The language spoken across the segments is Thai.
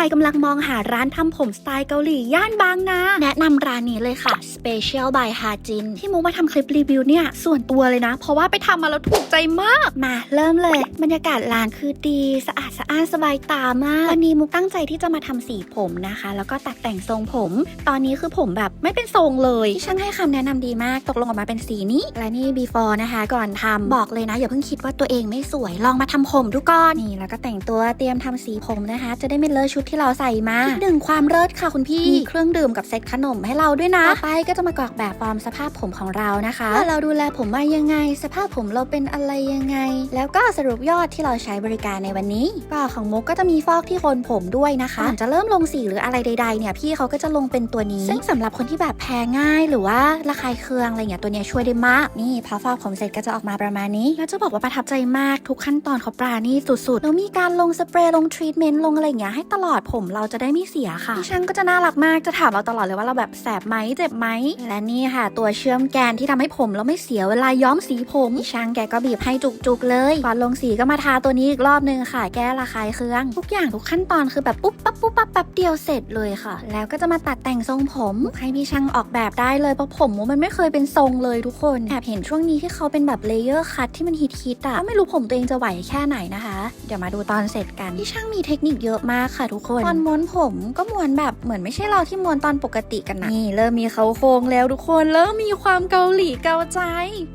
รกำลังมองหาร้านทำผมสไตล์เกาหลีย่านบางนา แนะนำร้านนี้เลยค่ะ Special by ฮาจินที่มุกมาทำคลิปรีวิวเนี่ย ส่วนตัวเลยนะ เพราะว่าไปทำมาแล้วถูกใจมาก มาเริ่มเลย บรรยากาศร้านคือดีสะอาดสะอ้านสบายตามาก วันนี้มุกตั้งใจที่จะมาทำสีผมนะคะ แล้วก็ตัดแต่งทรงผม ตอนนี้คือผมแบบไม่เป็นทรงเลยที่ช่างให้คำแนะนำดีมากตกลงออกมาเป็นสีนี้ และนี่ before นะคะ ก่อนทำบอกเลยนะอย่าเพิ่งคิดว่าตัวเองไม่สวยลองมาทำผมดูก่อนนี่แล้วก็แต่งตัวเตรียมทำสีผมนะคะ จะได้ไม่เลอะชุดที่เราใส่มาอีกหนึ่งความเลิศค่ะคุณพี่มีเครื่องดื่มกับเซตขนมให้เราด้วยนะต่อไปก็จะมากรอกแบบฟอร์มสภาพผมของเรานะคะว่าเราดูแลผมมายังไง สภาพผมเราเป็นอะไรยังไง แล้วก็สรุปยอดที่เราใช้บริการในวันนี้ก็ของมุกก็จะมีฟอกที่โคนผมด้วยนะคะก่อนจะเริ่มลงสีหรืออะไรใดๆเนี่ยพี่เขาก็จะลงเป็นตัวนี้ ซึ่งสำหรับคนที่แบบแพ้ง่ายหรือว่าระคายเคืองอะไรเงี้ยตัวเนี้ยช่วยได้มากนี่พอฟอกผมเสร็จก็จะออกมาประมาณนี้ แล้วจะบอกว่าประทับใจมากทุกขั้นตอนเขาปราณีตสุดๆแล้วมีการลงสเปรย์ลงทรีทเมนต์ลงอะไรเงี้ยให้ตลอดผมเราจะได้ไม่เสียค่ะพี่ช่างก็จะน่ารักมากจะถามเราตลอดเลยว่าเราแบบแสบไหมเจ็บไหมและนี่ค่ะ ตัวเชื่อมแกนที่ทำให้ผมเราไม่เสียเวลาย้อมสีผมพี่ช่างแกก็บีบให้จุกๆเลยก่อนลงสีก็มาทาตัวนี้อีกรอบนึงค่ะ แก้ระคายเคืองทุกอย่างทุกขั้นตอนคือแบบปุ๊บปั๊บปุ๊บปั๊บแป๊บเดียวเสร็จเลยค่ะ แล้วก็จะมาตัดแต่งทรงผมให้พี่ช่างออกแบบได้เลยเพราะผมมันไม่เคยเป็นทรงเลยทุกคนแอบเห็นช่วงนี้ที่เขาเป็นแบบเลเยอร์คัทที่มันฮิตๆอะก็ไม่รู้ผมตัวเองจะไหวแค่ไหนนะคะ เดี๋ยวมาดูตอนเสร็จกันพี่ช่างมีเทคนิคเยอะมากค่ะทุกคน ตอนม้วนผมก็ม้วนแบบเหมือนไม่ใช่เราที่ม้วนตอนปกติกันนะนี่เริ่มมีเขาโครงแล้วทุกคนเริ่มมีความเกาหลีเกาใจ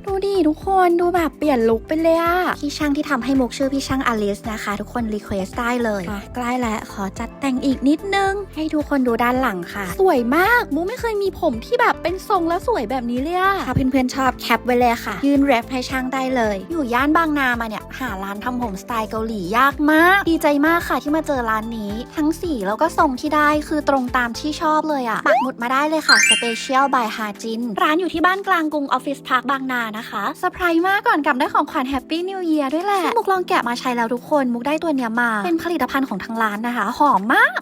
ดูดิทุกคนดูแบบเปลี่ยนลุคไปเลยอะพี่ช่างที่ทำให้มุกชื่อพี่ช่างอลิสนะคะ ทุกคนรีเควสได้เลยอะใกล้แล้วขอจัดแต่งอีกนิดนึง ให้ทุกคนดูด้านหลังค่ะ สวยมากมุกไม่เคยมีผมที่แบบเป็นทรงแล้วสวยแบบนี้เลยอะถ้าเพื่อนๆชอบแคปไว้เลยค่ะ ยื่นแรปให้ช่างได้เลย อยู่ย่านบางนามาเนี่ยหาร้านทำผมสไตล์เกาหลียากมาก ดีใจมากค่ะที่มาเจอร้านนี้ทั้งสีแล้วก็ทรงที่ได้คือตรงตามที่ชอบเลยอะปักหมุดมาได้เลยค่ะ Special by ฮาจินร้านอยู่ที่บ้านกลางกรุงออฟฟิศพาร์คบางนานะคะเซอร์ไพรส์มากก่อนกลับได้ของขวัญแฮปปี้นิวเยียร์ด้วยแหละซึ่งมุกลองแกะมาใช้แล้วทุกคน มุกได้ตัวเนี้ยมา เป็นผลิตภัณฑ์ของทางร้านนะคะ หอมมาก